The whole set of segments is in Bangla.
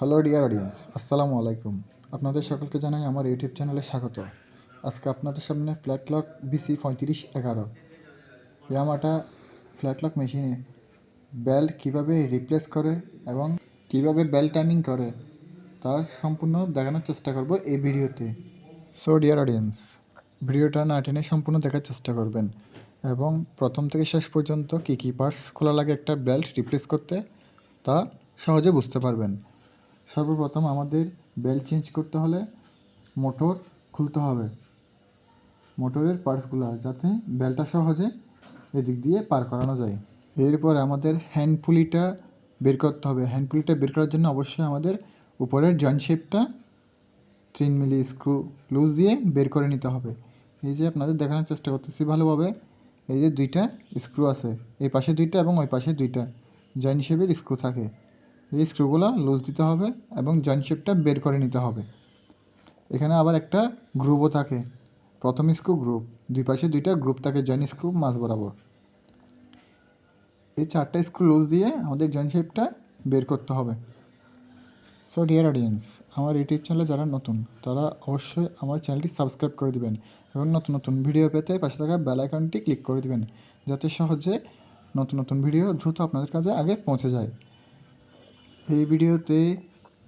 হ্যালো ডিয়ার অডিয়েন্স আসসালামু আলাইকুম আপনাদের সকলকে জানাই আমার ইউটিউব চ্যানেলে স্বাগত। আজকে আপনাদের সামনে ফ্ল্যাটলক বিসি পঁয়ত্রিশ এগারো। ইয়ামাটা ফ্ল্যাটলক মেশিনে বেল্ট কীভাবে রিপ্লেস করে এবং কীভাবে বেল্ট টাইমিং করে, তা সম্পূর্ণ দেখানোর চেষ্টা করব এই ভিডিওতে। সো ডিয়ার অডিয়েন্স ভিডিওটা না টেনে সম্পূর্ণ দেখার চেষ্টা করবেন এবং প্রথম থেকে শেষ পর্যন্ত কী কী পার্টস খোলা লাগে একটা বেল্ট রিপ্লেস করতে, তা সহজে বুঝতে পারবেন। সর্বপ্রথম আমাদের বেল্ট চেঞ্জ করতে হলে মোটর খুলতে হবে। মোটরের পার্টসগুলো যাতে বেল্টটা সহজে এদিক দিয়ে পার করানো যায়। এরপর আমাদের হ্যান্ড পুলিটা বের করতে হবে। হ্যান্ড পুলিটা বের করার জন্য অবশ্যই আমাদের উপরের জয়েন্ট শেপটা তিন মিলি স্ক্রু লুজ দিয়ে বের করে নিতে হবে। এই যে আপনাদের দেখানোর চেষ্টা করতেছি ভালোভাবে। এই যে দুইটা স্ক্রু আছে, এই পাশে দুইটা এবং ওই পাশে দুইটা। জয়েন্ট শেপের স্ক্রু থাকে। এই স্ক্রুগুলো লুজ দিতে হবে এবং জয়েন্ট শেপটা বের করে নিতে হবে। এখানে আবার একটা গ্রুপও থাকে। প্রথম স্ক্রু গ্রুপ দুই পাশে দুইটা গ্রুপ থাকে জয়েন্ট স্ক্রু মাঝ বরাবর। এই চারটা স্ক্রু লুজ দিয়ে আমাদের জয়েন্ট শেপটা বের করতে হবে। সো ডিয়ার অডিয়েন্স আমার ইউটিউব চ্যানেলে যারা নতুন, তারা অবশ্যই আমার চ্যানেলটি সাবস্ক্রাইব করে দিবেন এবং নতুন নতুন ভিডিও পেতে পাশে থাকা বেল আইকনটি ক্লিক করে দিবেন, যাতে সহজে নতুন নতুন ভিডিও দ্রুত আপনাদের কাছে আগে পৌঁছে যায়। এই ভিডিওতে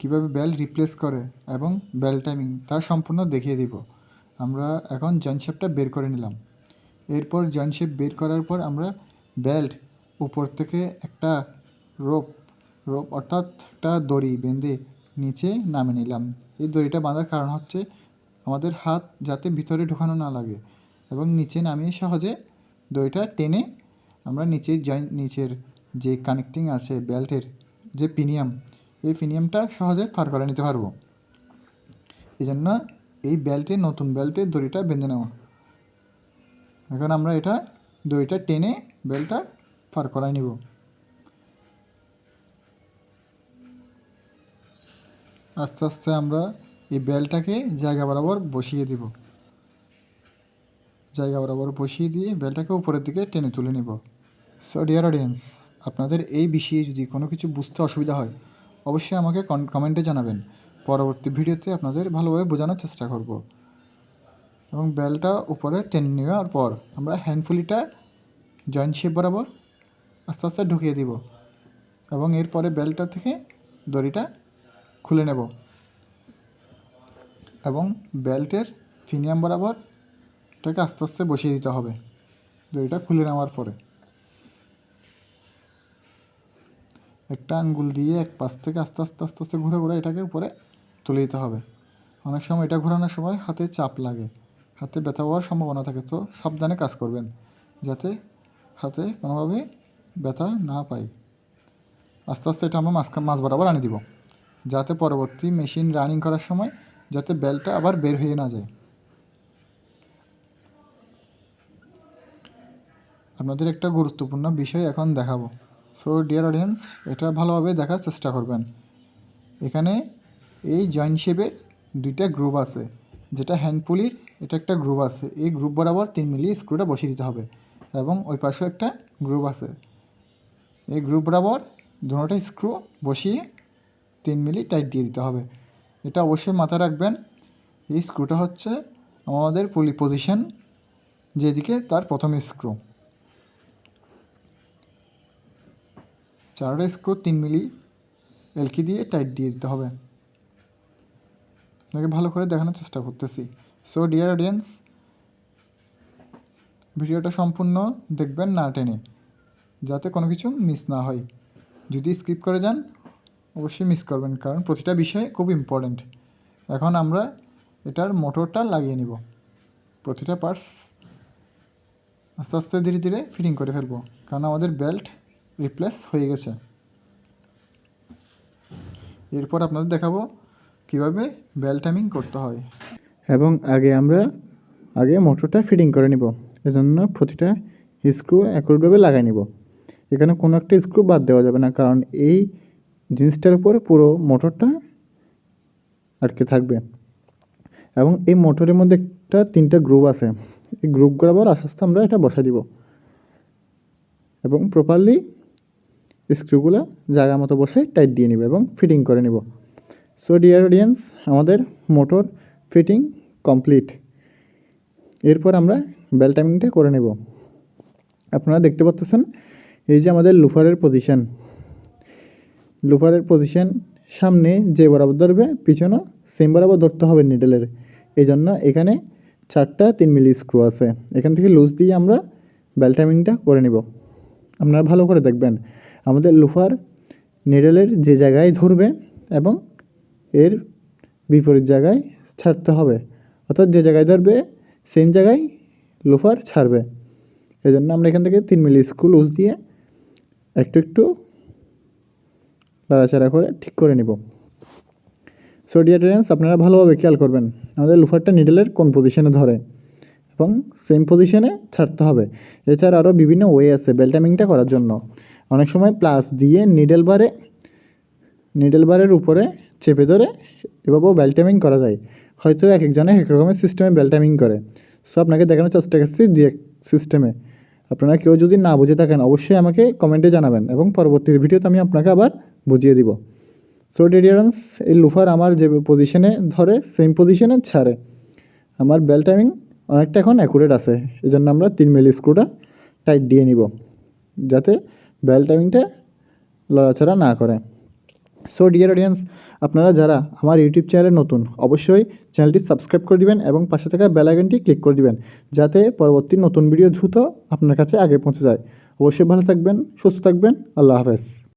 কীভাবে বেল রিপ্লেস করে এবং বেল টাইমিং তা সম্পূর্ণ দেখিয়ে দিব। আমরা এখন জয়েন্ট শেপটা বের করে নিলাম। এরপর জয়েন্ট শেপ বের করার পর আমরা বেল্ট উপর থেকে একটা রোপ রোপ অর্থাৎ একটা দড়ি বেঁধে নিচে নামে নিলাম। এই দড়িটা বাঁধার কারণ হচ্ছে আমাদের হাত যাতে ভিতরে ঢোকানো না লাগে এবং নিচে নামিয়ে সহজে দড়িটা টেনে আমরা নিচে জয়েন্ট নিচের যে কানেক্টিং আছে বেল্টের যে পিনিয়াম, এই পিনিয়ামটা সহজে পার করে নিতে পারব। এই জন্য এই বেল্টে, নতুন বেল্টে দড়িটা বেঁধে নেওয়া। এখন আমরা এটা দড়িটা টেনে বেল্টটা পার করাই নিব। আস্তে আস্তে আমরা এই বেলটাকে জায়গা বরাবর বসিয়ে দিব। জায়গা বরাবর বসিয়ে দিয়ে বেলটাকে উপরের দিকে টেনে তুলে নিব। সো ডিয়ার অডিয়েন্স আপনাদের এই বিষয়ে যদি কোনো কিছু বুঝতে অসুবিধা হয়, অবশ্যই আমাকে কমেন্টে জানাবেন। পরবর্তী ভিডিওতে আপনাদের ভালোভাবে বোঝানোর চেষ্টা করব। এবং বেলটা উপরে টেনে নেওয়ার পর আমরা হ্যান্ডফুলিটা জয়েন্ট শেপ বরাবর আস্তে আস্তে ঢুকিয়ে দিব এবং এরপরে বেলটা থেকে দড়িটা খুলে নেব। এবং বেল্টের ফিনিয়াম বরাবর এটাকে আস্তে আস্তে বসিয়ে দিতে হবে দড়িটা খুলে নেওয়ার পরে। একটা আঙ্গুল দিয়ে এক পাশ থেকে আস্তে আস্তে আস্তে আস্তে ঘুরে ঘুরে এটাকে উপরে তুলে দিতে হবে। অনেক সময় এটা ঘোরানোর সময় হাতে চাপ লাগে। হাতে ব্যথা হওয়ার সম্ভাবনা থাকে। তো সাবধানে কাজ করবেন যাতে হাতে কোনোভাবে ব্যথা না পাই আস্তে আস্তে এটা আমরা মাঝখান মাছ বরাবর আনি দিব। যাতে পরবর্তী মেশিন রানিং করার সময় যাতে বেলটা আবার বের হয়ে না যায়। আপনাদের একটা গুরুত্বপূর্ণ বিষয় এখন দেখাবো। সো ডিয়ার অডিয়েন্স এটা ভালোভাবে দেখার চেষ্টা করবেন। এখানে এই জয়েন্ট শেপের দুইটা গ্রুপ আছে। যেটা হ্যান্ড পুলির এটা একটা গ্রুপ আছে। এই গ্রুপ বরাবর তিন মিলি স্ক্রুটা বসিয়ে দিতে হবে এবং ওই পাশেও একটা গ্রুপ আছে। এই গ্রুপ বরাবর দুটোটা স্ক্রু বসিয়ে তিন মিলি টাইট দিয়ে দিতে হবে। এটা অবশ্যই মাথায় রাখবেন। এই স্ক্রুটা হচ্ছে আমাদের পুলি পজিশন যেদিকে তার প্রথম স্ক্রু চারটা স্ক্রু তিন মিলি এলকি দিয়ে টাইট দিয়ে দিতে হবে। আপনাকে ভালো করে দেখানোর চেষ্টা করতেছি। সো ডিয়ার অডিয়েন্স ভিডিওটা সম্পূর্ণ দেখবেন না টেনে, যাতে কোনো কিছু মিস না হয়। যদি স্কিপ করে যান, অবশ্যই মিস করবেন, কারণ প্রতিটা বিষয় খুব ইম্পর্ট্যান্ট এখন আমরা এটার মোটরটা লাগিয়ে নিব। প্রতিটা পার্টস আস্তে আস্তে ধীরে ধীরে ফিটিং করে ফেলব, কারণ আমাদের বেল্ট রিপ্লেস হয়ে গেছে। এরপর আপনাদের দেখাবো কীভাবে বেল টাইমিং করতে হয়। এবং আগে আমরা, আগে মোটরটা ফিটিং করে নিব। এজন্য প্রতিটা স্ক্রু একইভাবে লাগাই নিব। এখানে কোনো একটা স্ক্রু বাদ দেওয়া যাবে না, কারণ এই জিনিসটার উপরে পুরো মোটরটা আটকে থাকবে। এবং এই মোটরের মধ্যে একটা তিনটা গ্রুপ আছে। এই গ্রুপ বরাবর আস্তে আস্তে আমরা এটা বসাই দিব। এবং প্রপারলি স্ক্রুগুলো জায়গা মতো বসে টাইট দিয়ে নিব এবং ফিটিং করে নিব। সো ডিয়ার অডিয়েন্স আমাদের মোটর ফিটিং কমপ্লিট এরপর আমরা বেল টাইমিংটা করে নেব। আপনারা দেখতে পাচ্ছেন এই যে আমাদের লুফারের পজিশন লুফারের পজিশন সামনে যে বরাবর ধরবে, পিছনে সেম বরাবর ধরতে হবে নিডেলের এই জন্য এখানে চারটা তিন মিলি স্ক্রু আছে। এখান থেকে লুজ দিয়ে আমরা বেল টাইমিংটা করে নিব। আপনারা ভালো করে দেখবেন। আমাদের লুফার নিডেলের যে জায়গায় ধরবে এবং এর বিপরীত জায়গায় ছাড়তে হবে। অর্থাৎ যে জায়গায় ধরবে সেম জায়গায় লোফার ছাড়বে। এই জন্য আমরা এখান থেকে তিন মিলি স্ক্রু লুজ দিয়ে একটু একটু নাড়াচাড়া করে ঠিক করে নিব। সো ডিয়ার ট্রেন্স আপনারা ভালোভাবে খেয়াল করবেন, আমাদের লুফারটা নিডেলের কোন পজিশনে ধরে এবং সেম পজিশনে ছাড়তে হবে। এছাড়া আরও বিভিন্ন ওয়ে আছে বেল টাইমিংটা করার জন্য। অনেক সময় প্লাস দিয়ে নিডেল বারে নিডেল বারের উপরে চেপে ধরে এভাবেও বেল টাইমিং করা যায়। হয়তো এক একজনে এক রকমের সিস্টেমে বেল টাইমিং করে। সো আপনাকে দেখানোর চেষ্টা করছি দিয়ে সিস্টেমে আপনারা কেউ যদি না বুঝে থাকেন, অবশ্যই আমাকে কমেন্টে জানাবেন এবং পরবর্তী ভিডিওতে আমি আপনাকে আবার বুঝিয়ে দিব। সো ডেডিয়ারেন্স এই লুফার আমার যে পজিশনে ধরে সেম পজিশনে ছাড়ে। আমার বেল টাইমিং অনেকটা এখন অ্যাকুরেট আছে। এই জন্য আমরা তিন মিলি স্ক্রুটা টাইট দিয়ে নিব। যাতে বেল টাইমিংটা লড়াছাড়া না করে। সো ডিয়ার অডিয়েন্স আপনারা যারা আমার ইউটিউব চ্যানেলে নতুন, অবশ্যই চ্যানেলটি সাবস্ক্রাইব করে দিবেন এবং পাশে থাকা বেল আইকনটি ক্লিক করে দিবেন, যাতে পরবর্তী নতুন ভিডিও দ্রুত আপনার কাছে আগে পৌঁছে যায়। অবশ্যই ভালো থাকবেন, সুস্থ থাকবেন, আল্লাহ হাফেজ।